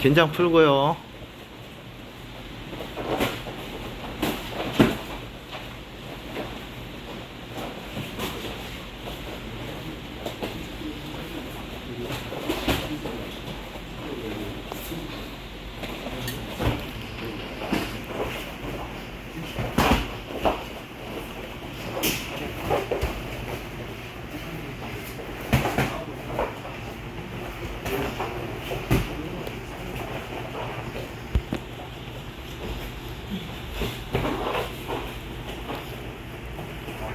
긴장 풀고요.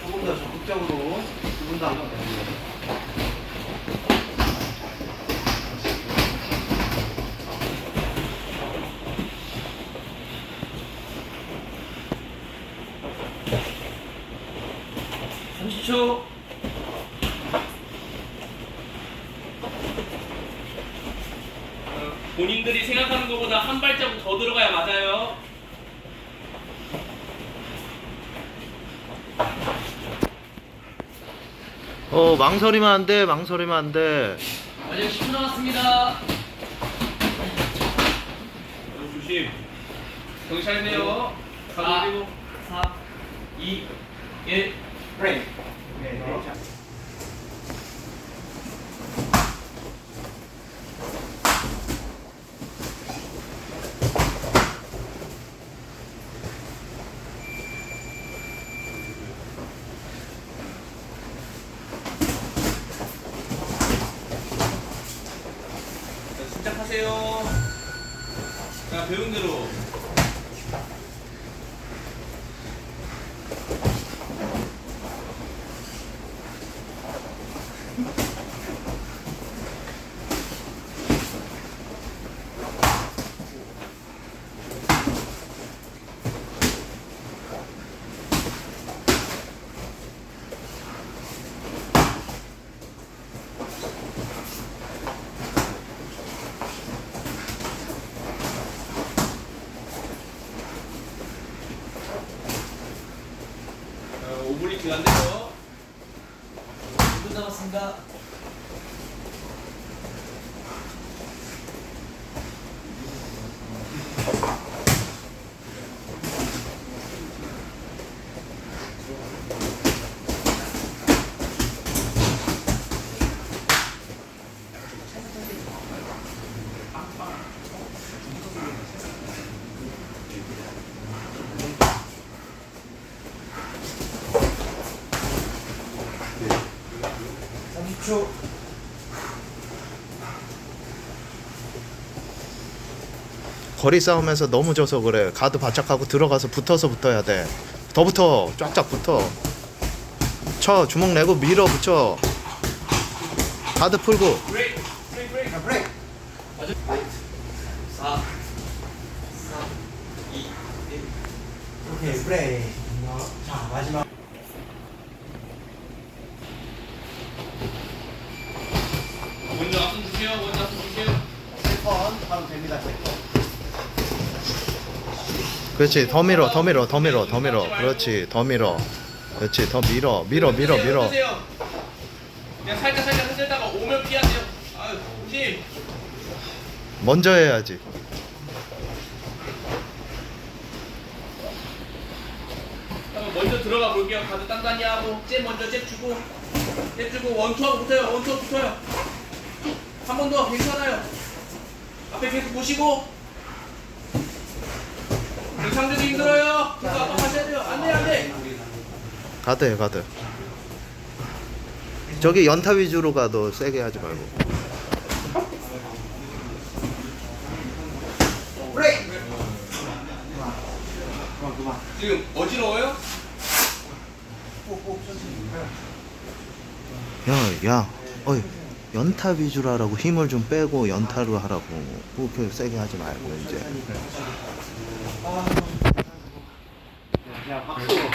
조금 더 적극적으로 두분도 한번 해주세요. 초 어, 본인들이 생각하는 것보다 한 발자국 더 들어가야 맞아요. 어, 망설이면 안 돼, 망설이면 안 돼. 아직 10분 남았습니다. 어, 조심. 차리세요. 가고 4, 2, 1. 브레이크. 네, 네. 자. 자, 시작하세요. 자, 배운 대로. 자, 5분이 지났네요. 2분 남았습니다. 삼초 거리 싸움에서 너무 져서 그래. 가드 바짝하고 들어가서 붙어서 붙어야 돼. 더 붙어. 쫙쫙 붙어. 쳐. 주먹 내고 밀어 붙여. 가드 풀고. 브레이크! 브레이크! 브레이크! 자, 브레이크. 4, 3, 2, 1. 오케이, 브레이크. 자, 마지막. 그렇지 더 밀어 더 밀어 더 밀어 더 밀어 그렇지 더 밀어 그렇지 더 밀어 밀어 밀어 밀어 그냥 살짝 살짝 흔들다가 오면 피하세요. 먼저 해야지 한번 먼저 들어가 볼게요. 가드 단단히 하고 잽 먼저 잽 주고 잽 주고 원투하고 붙어요. 원투 붙어요. 한 번 더 괜찮아요. 앞에 계속 보시고 상대도 힘들어요. 그래서 아빠 가셔야 돼요. 안 돼 안 돼. 가드 해 가드. 저기 연타 위주로 가. 너 세게 하지 말고. 브레이크. 그만, 그만. 지금 어지러워요? 꼭, 천천히. 야, 야, 어이, 연타 위주로 하라고 힘을 좀 빼고 연타로 하라고. 그렇게 세게 하지 말고 이제. 아, 그냥 박수.